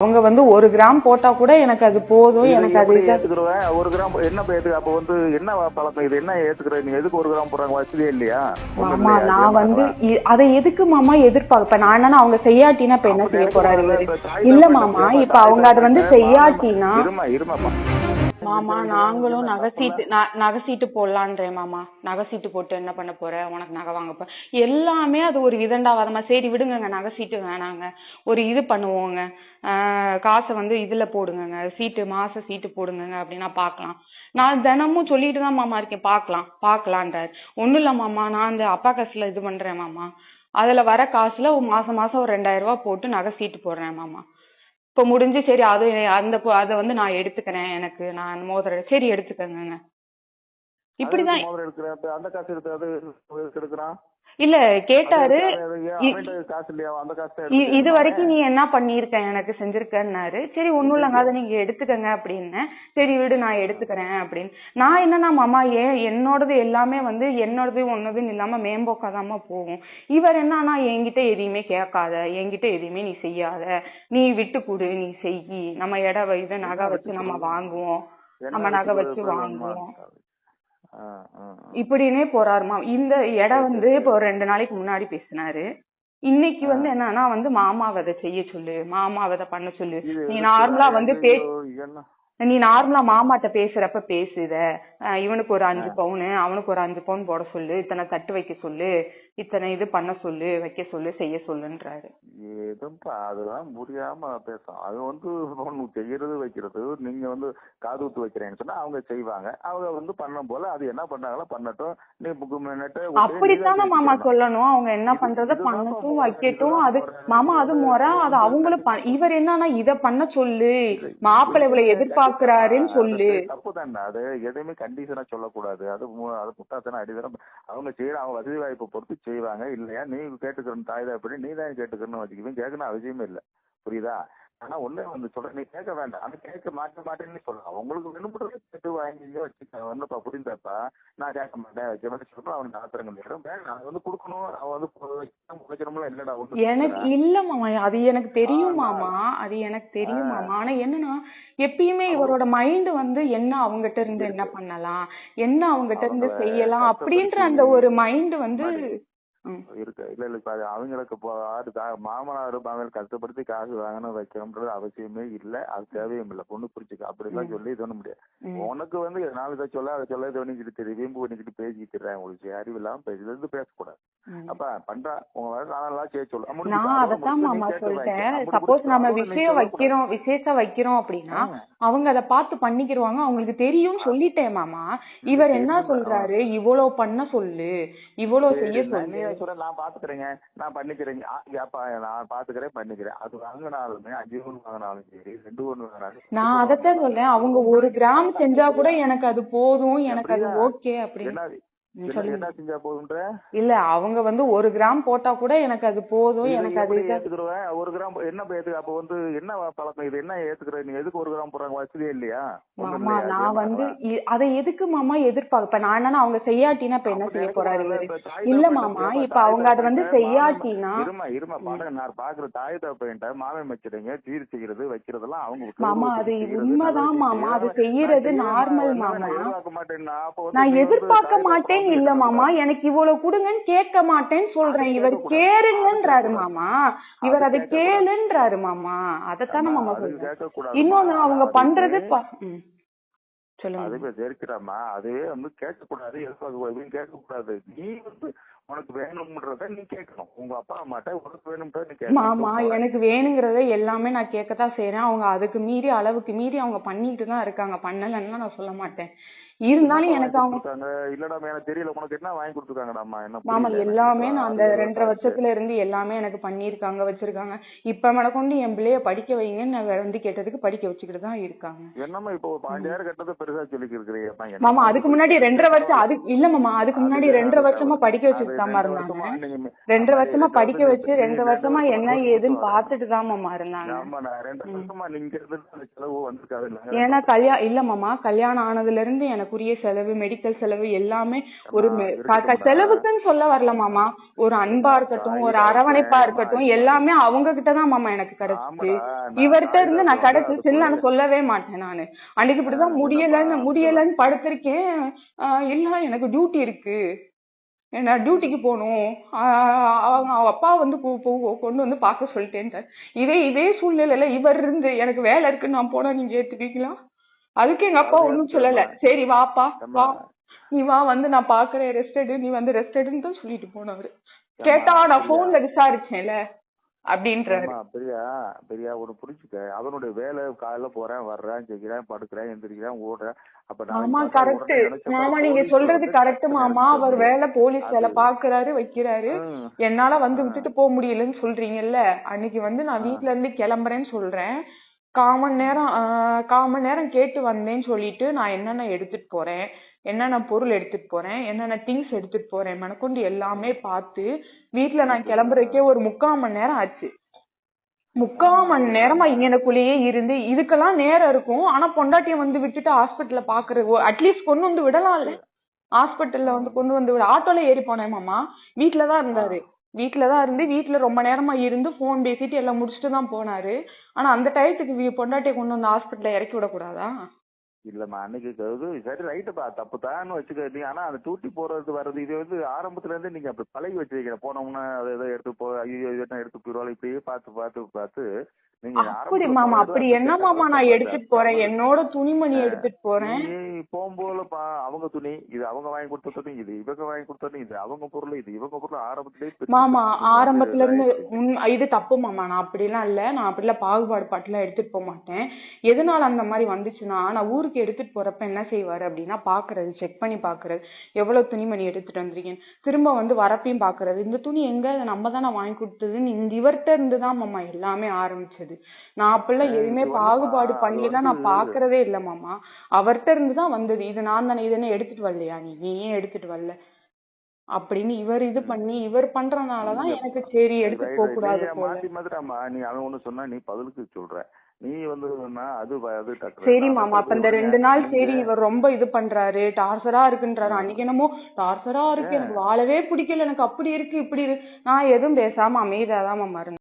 அவங்க வந்து ஒரு கிராம் போட்டா கூட எனக்கு அது போதும் எனக்கு அது ஏத்துக்கிடுவேன் ஒரு கிராம் என்ன ஏத்து அப்ப வந்து என்ன பழக்கம்? இது என்ன ஏத்துக்கிற? நீ எதுக்கு ஒரு கிராம் போடுறாங்க? வசதியே இல்லையா? மாமா? நான் வந்து அதை எதுக்கு மாமா எதிர்பார்ப்ப? இப்ப நான் என்ன அவங்க செய்யாட்டினா இப்ப என்ன செய்ய போறாரு இல்ல மாமா இப்ப அவங்க அதை வந்து செய்யாட்டினா இருமா இருமாப்பா மாமா நாங்களும் நகை சீட்டு நகை சீட்டு போடலான்றேன் மாமா. நகை சீட்டு போட்டு என்ன பண்ண போற? உனக்கு நகை வாங்க போற எல்லாமே அது ஒரு விதண்டாவாதமா சரி விடுங்கங்க நகை சீட்டு வேணாங்க. ஒரு இது பண்ணுவோங்க. ஆஹ் காசை வந்து இதுல போடுங்கங்க. சீட்டு மாச சீட்டு போடுங்கங்க அப்படின்னா பார்க்கலாம். நான் தினமும் சொல்லிட்டு தான் மாமா இருக்கேன். பார்க்கலாம். பார்க்கலான்றாரு. ஒண்ணும் இல்ல மாமா நான் அந்த அப்பா காசுல இது பண்றேன் மாமா. அதுல வர காசுல ஒரு மாசம் மாசம் ஒரு ரெண்டாயிரம் ரூபாய் போட்டு நகை சீட்டு போடுறேன் மாமா. இப்ப முடிஞ்சு சரி அது அந்த அதை வந்து நான் எடுத்துக்கிறேன் எனக்கு. நான் மோதிரம் சரி எடுத்துக்கங்க இப்படிதான் அந்த காசு எடுத்து எடுக்கிறான். இல்ல கேட்டாரு. இது வரைக்கும் நீ என்ன பண்ணிருக்க எனக்கு செஞ்சிருக்கன்னாரு. சரி ஒண்ணும் இல்லைங்க அதை நீங்க எடுத்துக்கங்க அப்படின்னு. சரி விடு நான் எடுத்துக்கிறேன் அப்படின்னு. நான் என்னன்னா மாமா ஏன் என்னோடது எல்லாமே வந்து என்னோடது ஒன்னதுன்னு இல்லாம மேம்போக்காதாம போகும். இவர் என்னன்னா என்கிட்ட எதையுமே கேட்காத. என்கிட்ட எதையுமே நீ செய்யாத. நீ விட்டு கொடு நீ செய். நம்ம இட இது நகை வச்சு நம்ம வாங்குவோம். நம்ம நகை வச்சு வாங்குவோம். ஆ, ஆ, ஆ. இப்படினே போறாருமா இந்த இடம் வந்து இப்போ ஒரு ரெண்டு நாளைக்கு முன்னாடி பேசினாரு இன்னைக்கு வந்து என்னன்னா வந்து மாமாவை அதை செய்ய சொல்லு மாமாவை அதை பண்ண சொல்லு நீ? நார்மலா வந்து நீ நார்மலா மாமாட்ட பேசுறப்ப பேசுத. இவனுக்கு ஒரு அஞ்சு பவுனு அவனுக்கு ஒரு அஞ்சு பவுன் போட சொல்லு. இத்தனை தட்டு வைக்க சொல்லு. இத்தனை இது பண்ண சொல்லு வைக்க சொல்லு செய்ய சொல்லுன்றாரு. ஏதும்பா அதெல்லாம் புரியாம பேசும் அது வந்து ஒண்ணு செய்யறது வைக்கிறது. நீங்க வந்து காது ஊத்து வைக்கிறேன்னு சொன்னா அவங்க செய்வாங்க. அவங்க வந்து பண்ணும் போல அது என்ன பண்ணாங்களோ பண்ணட்டும். நீ புக்கு மினிட்டு அப்படித்தானே மாமா சொல்லணும். அவங்க என்ன பண்றத பண்ணட்டும் வைக்கட்டும். அது மாமா அது முறை. அது அவங்களும் இவர் என்னன்னா இத பண்ண சொல்லு. மாப்பிள்ளை இவ்வளவு எதிர்பார்க்கிறாருன்னு சொல்லு. தப்பு தானே. அது எதுவுமே கண்டிஷனா சொல்லக்கூடாது. அது அது முட்டாத்தன அடிதரம் அவங்க செய்யற அவங்க வசதி வாய்ப்பை பொறுத்து செய்வாங்க. இல்லையா? நீ கேட்டுக்கிறன்னு தாய் எப்படி நீ தான் கேட்டுக்கிறன்னு வச்சுக்குவேன். கேட்கணும் அவசியமே இல்லை. புரியுதா? ஆனா ஒண்ணே வந்து சொல்றேன் நீ கேட்க வேண்டாம். ஆனா கேட்க மாட்ட மாட்டேன்னு சொல்லலாம். உங்களுக்கு வேணும்ன்றது கேட்டு வாங்கிங்க வச்சுக்க. ஒன்னுப்பா புரிந்தாப்பா நான் கேட்க மாட்டேன் வைக்க மாட்டேன் சொல்றேன் அவனுக்கு ஆத்திரங்கள் நேரம் வேண்டாம் அது வந்து கொடுக்கணும். அவன் வந்து வைக்கணும்ல இல்லடா ஒண்ணு எனக்கு இல்ல மாமா. அது எனக்கு தெரியும் மாமா. அது எனக்கு தெரியும் மாமா. ஆனா என்னன்னா எப்பயுமே இவரோட மைண்ட் வந்து என்ன அவங்ககிட்ட இருந்து என்ன பண்ணலாம்? என்ன அவங்ககிட்ட இருந்து செய்யலாம்? அப்படின்ற அந்த ஒரு மைண்ட் வந்து. இருக்கு. இல்ல இல்ல இப்ப அவங்களுக்கு இப்போ ஆறு கா- மாமனார் மாமியார் கஷ்டப்படுத்தி காசு வாங்கணும் வைக்கணும்ன்றது அவசியமே இல்ல. அது தேவையும் இல்ல. பொண்ணு புரிச்சுக்க அப்படிலாம் சொல்லி இது பண்ண முடியாது. உனக்கு வந்து எதனால இதை சொல்ல அதை சொல்ல இது பண்ணிக்கிட்டு தெரியும் வீம்பு பண்ணிக்கிட்டு இருக்கேன் உங்களுக்கு அறிவு இல்லாம பேசுறது இருந்து பேசக்கூடாது. அப்ப பண்றா உங்க வேலை நாளெல்லாம் செய்ய சொல்லு. நான் நீ மாமா சொல்லிட்டேன். சப்போஸ் நம்ம விஷயம். வைக்கிறோம் விசேஷம் வைக்கிறோம் அப்படின்னா. அவங்க அதை பார்த்து பண்ணிக்கிருவாங்க. அவங்களுக்கு தெரியும் சொல்லிட்டேன் மாமா. இவர் என்ன. சொல்றாரு? இவ்வளவு பண்ண சொல்லு. இவ்வளவு செய்ய சொல்லு. சொல்றேன் நான் பாத்துக்கிறேங்க. நான் பண்ணிக்கிறேங்க. நான் பாத்துக்கிறேன் பண்ணிக்கிறேன். அது வாங்கினாலுமே அஞ்சு ஒன்று வாங்கினாலும் சரி ரெண்டு ஒன்று வாங்கினாலும் நான் அதைத்தான் சொல்றேன். அவங்க ஒரு கிராம் செஞ்சா கூட எனக்கு அது போதும் எனக்கு அது ஓகே அப்படின்னு. என்ன செஞ்சா இல்ல அவங்க வந்து ஒரு கிராம் போட்டா கூட எனக்கு அது போதும் எனக்கு அது ஏத்துக்கிடுவேன்? ஒரு கிராம் என்ன ஏத்து அப்ப வந்து என்ன பழக்கம்? இது என்ன ஏத்துக்கிற? நீ எதுக்கு ஒரு கிராம் போடுறாங்க? வசதியே இல்லையா? மாமா? நான் வந்து அதை எதுக்கு மாமா எதிர்பார்ப்ப நான் என்னன்னா அவங்க செய்யாட்டினா இப்ப என்ன செய்ய போறாரு இல்ல மாமா இப்ப அவங்க அதை வந்து செய்யாட்டினா இருமா இருமா பாருங்க நான் பாக்குற தாய் தகப்பன்ட்ட மாமன் வச்சிருங்க சீர் செய்யறது வைக்கிறதெல்லாம் அவங்க மாமா, அது உண்மைதான் மாமா, அது செய்யறது. செய்யறது மாமா. நான் எதிர்பார்க்க மாட்டேன். இல்ல மாமா எனக்கு இவ்வளவு கொடுங்கன்னு கேட்க மாட்டேன்னு சொல்றேன். இவர். கேளுங்கன்றாரு மாமா. இவர் அதை. கேளுன்றாரு மாமா. அதைத்தானே மாமா சொல்றேன். இன்னொன்னு அவங்க பண்றது அதுவே அதுவே வந்து கேட்கக்கூடாது எதிர்பார்க்கக்கூடாது கேட்கக்கூடாது நீ வந்து உனக்கு வேணும்ன்றத நீ கேட்கணும். உங்க அப்பா அம்மாட்ட உனக்கு வேணும்ன்றத நீ கேட்கணும். மாமா எனக்கு வேணுங்கிறத எல்லாமே நான் கேட்கத்தான் செய்றேன். அவங்க அதுக்கு மீறி அளவுக்கு மீறி அவங்க பண்ணிட்டு தான் இருக்காங்க. பண்ணலன்னா நான் சொல்ல மாட்டேன். இருந்தாலும் எனக்கு அவங்க இல்லடா எனக்கு தெரியல உனக்கு என்ன வாங்கி கொடுத்துருக்காங்கடாமா என்ன மாமா. எல்லாமே நான் அந்த ரெண்டரை வருஷத்துல இருந்து எல்லாமே எனக்கு பண்ணிருக்காங்க வச்சிருக்காங்க. இப்ப கொண்டு என் பிள்ளைய படிக்க வைங்கன்னு நான் வந்து கேட்டதுக்கு படிக்க வச்சுக்கிட்டு தான் இருக்காங்க. என்னம்மா இப்போ பாஞ்சாயிரம் கட்டது பெருசா சொல்லிக்கு இருக்கிறீங்க மாமா அதுக்கு முன்னாடி ரெண்டரை வருஷம் அது இல்ல மாமா அதுக்கு முன்னாடி ரெண்டரை வருஷமா படிக்க வச்சுட்டு தாமா இருந்தாங்க. ரெண்டரை வருஷமா படிக்க வச்சு ரெண்டு வருஷமா என்ன ஏதுன்னு பாத்துட்டு தான் மாமா இருந்தாங்க. ஏன்னா கல்யாணம் இல்ல மாமா கல்யாணம் ஆனதுல இருந்து எனக்கு எனக்குரிய செலவு மெடிக்கல் செலவு எல்லாமே ஒரு செலவுக்குன்னு சொல்ல வரல மாமா. ஒரு அன்பா இருக்கட்டும் ஒரு அரவணைப்பா இருக்கட்டும். எல்லாமே அவங்க கிட்ட தான் மாமா எனக்கு கிடைச்சிச்சு. இவர்கிட்ட இருந்து நான் கிடைச்சிச்சுன்னு நான் சொல்லவே மாட்டேன் நானு. அன்னைக்கு இப்படிதான் முடியலன்னு முடியலன்னு படுத்திருக்கேன். இல்ல எனக்கு டியூட்டி இருக்கு. நான் டியூட்டிக்கு போகணும். அவங்க அவ அப்பா வந்து கொண்டு வந்து பார்க்க சொல்லிட்டேன்ட்டார். இதே இதே சூழ்நிலையில இவர் இருந்து எனக்கு வேலை இருக்குன்னு நான் போனா நீங்க ஏத்துப்பீங்களா? அதுக்கு எங்க அப்பா ஒண்ணும் சொல்லல. சரி வாப்பா. வா நீ வா வந்து நான் பாக்குறேன் ரெஸ்ட் எடு நீ வந்து ரெஸ்ட் எடுன்னு தான் சொல்லிட்டு போனவரு கேட்டா நான். போன்ல விசாரிச்சேன்ல அப்படின்றாரு பிரியா பிரியா ஒண்ணு புரிஞ்சுக்க அவனுடைய வேலை காலையில போறேன் வர்றேன் செய்கிறேன் படுக்கிறேன் எந்திரிக்கிறேன் ஓடுறேன் அப்ப நாளைக்கு கரெக்ட் மாமா நீங்க சொல்றது கரெக்ட் மாமா அவர் வேலை போலீஸ் வேலை பாக்குறாரு வைக்கிறாரு. என்னால வந்து. விட்டுட்டு போக முடியலன்னு சொல்றீங்கல்ல அன்னைக்கு வந்து நான். வீட்ல இருந்து கிளம்புறேன்னு சொல்றேன் கால் மணி நேரம் கால் மணி நேரம் கேட்டு வந்தேன்னு சொல்லிட்டு நான் என்னென்ன எடுத்துட்டு போறேன் என்னென்ன பொருள் எடுத்துட்டு போறேன் என்னென்ன திங்ஸ் எடுத்துட்டு போறேன் மனக்கொண்டு எல்லாமே பார்த்து வீட்டுல நான் கிளம்புறதுக்கே ஒரு முக்கால் மணி நேரம் ஆச்சு. முக்கால் மணி நேரமா இங்கனக்குள்ளேயே இருந்து இதுக்கெல்லாம் நேரம் இருக்கும். ஆனா பொண்டாட்டிய வந்து விட்டுட்டு ஹாஸ்பிட்டல்ல பாக்குறது அட்லீஸ்ட் கொண்டு வந்து விடலாம்ல. ஹாஸ்பிட்டல்ல வந்து கொண்டு வந்து விட ஆட்டோல ஏறி போனேன் மாமா. வீட்டுலதான் தான் இருந்தாரு. வீட்டில் தான் இருந்து வீட்டில் ரொம்ப நேரமா இருந்து ஃபோன் பேசிட்டு எல்லாம் முடிச்சுட்டு தான் போனாரு. ஆனா அந்த டயத்துக்கு வீ- கொண்டு வந்து ஹாஸ்பிட்டலில் இறக்கி விடக்கூடாதா? இல்லம்மா அன்னைக்கு இது சரி ரைட்டுப்பா தப்பு தான் வச்சுக்க நீ ஆனா அந்த தூட்டி போறது வர்றது இது வந்து ஆரம்பத்துல இருந்து நீங்க அப்படி பழகி வச்சிருக்கீங்க. போனோம்னா அதை எதை எடுத்து போ ஐயோ எடுத்து போயிடுவாள் இப்படியே பார்த்து பார்த்து பார்த்து அப்படி ஆரம்பத்துல மாமா அப்படி என்ன மாமா நான். எடுத்துட்டு போறேன்? என்னோட துணிமணி எடுத்துட்டு போறேன்? நீ போகும்போது பா அவங்க துணி இது அவங்க வாங்கி கொடுத்த துணி இது இவங்க வாங்கி கொடுத்த துணி இது அவங்க பொருள் இது இவங்க பொருள் ஆரம்பத்திலேயே பிரிச்சு மாமா ஆரம்பத்துல இருந்து இது தப்பு மாமா நான் அப்படிலாம் இல்ல. நான் அப்படிலாம் பாகுபாடு பாட்டுலாம் எடுத்துட்டு போக மாட்டேன். எதனால அந்த மாதிரி வந்துச்சுன்னா நான் ஊருக்கு எடுத்துட்டு போறப்ப என்ன செய்வாரு அப்படின்னா பாக்குறது செக் பண்ணி பாக்குறது. எவ்வளவு துணிமணி எடுத்துட்டு வந்திருக்கீங்க? திரும்ப வந்து வரப்பையும் பாக்குறது. இந்த துணி எங்க? நம்ம தானே வாங்கி கொடுத்ததுன்னு இந்த இவர்கிட்ட இருந்து தான் மாமா எல்லாமே ஆரம்பிச்சது. நான் அப்படிலாம் ஏய், எதுவுமே பாகுபாடு அது பண்ணி எல்லாம் நான் பாக்குறதே இல்ல மாமா. அவர்கிட்ட இருந்து தான் வந்தது. இது நான் தானே இதென்ன எடுத்துட்டு வரலையா? நீ நீ ஏன் எடுத்துட்டு வரல? அப்படின்னு இவர் இது பண்ணி இவர் பண்றனாலதான் எனக்கு சரி Right, போக. கூடாது மாத்தி மாத்திராமா நீ அவன் ஒண்ணு சொன்னா நீ பதிலுக்கு சொல்ற. நீ வந்து சொன்னா அது அது சரி மாமா. அப்ப இந்த ரெண்டு நாள் சரி இவர் ரொம்ப இது பண்றாரு. டார்ச்சரா இருக்குன்றாரு. அன்னைக்கு என்னமோ டார்ச்சரா இருக்கு. எனக்கு வாழவே பிடிக்கல. எனக்கு அப்படி இருக்கு இப்படி இருக்கு. நான் எதுவும் பேசாம அமைதியாதான் மாமா இருந்தேன்.